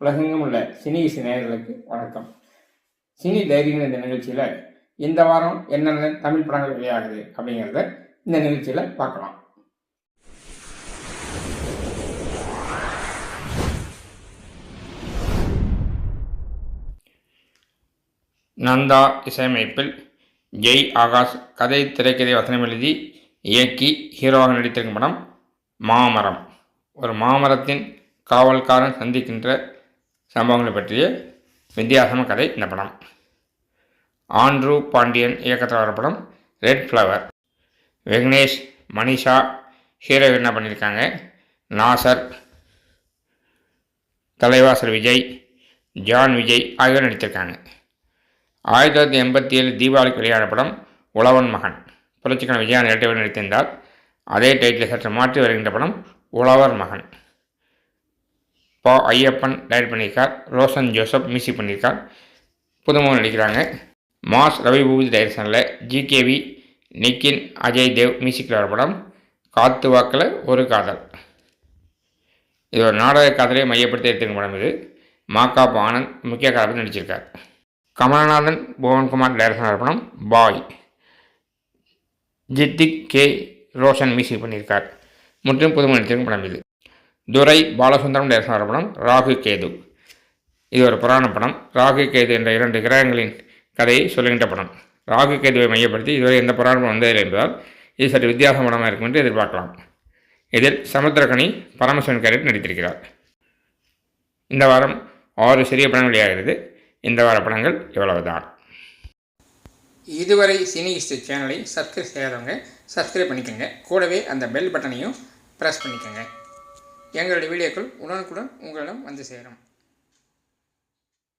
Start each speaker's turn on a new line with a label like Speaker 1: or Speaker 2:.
Speaker 1: உலகெங்கும் உள்ள சினி இசை நேயர்களுக்கு வணக்கம். சினி தைரியம் இந்த நிகழ்ச்சியில் இந்த வாரம் என்னென்ன தமிழ் படங்கள் வெளியாகுது அப்படிங்கிறத இந்த நிகழ்ச்சியில் பார்க்கலாம். நந்தா இசையமைப்பில் ஜெய் ஆகாஷ் கதை திரைக்கதை வசனம் எழுதி இயக்கி ஹீரோவாக நடித்திருக்கும் படம் மாமரம். ஒரு மாமரத்தின் காவல்காரன் சந்திக்கின்ற சம்பவங்களை பற்றிய வித்தியாசமான கதை இந்த படம். ஆண்ட்ரூ பாண்டியன் இயக்கத்தில் வர படம் ரெட் ஃப்ளவர் விக்னேஷ் மனிஷா ஹீரோயினாக பண்ணியிருக்காங்க? நாசர் தலைவாசர் விஜய் ஜான் விஜய் ஆகியோர் நடித்திருக்காங்க. ஆயிரத்தி தொள்ளாயிரத்தி எண்பத்தி ஏழு தீபாவளிக்கு வெளியான படம் உழவன் மகன். புரட்சிக்கான விஜயான் இரட்டைவர் நடித்திருந்தார் அதே டைட்டில் சற்று மாற்றி வருகின்ற படம் உழவர் மகன். பா ஐயப்பன் டைரக்ட் பண்ணியிருக்கார். ரோஷன் ஜோசப் மியூசிக் பண்ணியிருக்கார். புதுமுகம் நடிக்கிறாங்க. மாஸ் ரவி பூபதி டைரக்ஷனில் ஜிகேவி நிக்கின் அஜய் தேவ் மியூசிக்கில் வர படம். காத்து வாக்கில் ஒரு காதல். இது ஒரு நாடக காதலை மையப்படுத்தி எடுத்திருக்கும் படம் இது. மாக்காப் ஆனந்த் முக்கிய கதாபாத்திரம் நடிச்சிருக்கார். கமலநாதன் புவன்குமார் டைரக்ஷன் படம். பாய். ஜித்திக் கே ரோஷன் மியூசிக் பண்ணியிருக்கார். முற்றிலும் புதுமை நடித்திருக்கும் படம் இது. துரை பாலசுந்தரம் டைரக்ஷன் படம் ராகு கேது. இது ஒரு புராண படம். ராகு கேது என்ற இரண்டு கிரகங்களின் கதையை சொல்லுகின்ற படம். ராகு கேதுவை மையப்படுத்தி இதுவரை எந்த புராணமும் வந்ததில்லை என்பதால் இது சற்று வித்தியாச படமாக இருக்கும் என்று எதிர்பார்க்கலாம். இதில் சமுத்திரகனி பரமசிவன் கேரட் நடித்திருக்கிறார். இந்த வாரம் ஆறு சிறிய படங்கள் வெளியாகிறது இந்த வார படங்கள் இவ்வளவுதான். இதுவரை சினி ஹிஸ்டரி சேனலை சப்ஸ்கிரைப் செய்யாதவங்க சப்ஸ்கிரைப் பண்ணிக்கோங்க. கூடவே அந்த பெல் பட்டனையும் ப்ரெஸ் பண்ணிக்கோங்க. எங்களுடைய வீடியோக்கள் உடனுக்குடன் உங்களிடம் வந்து சேரும்.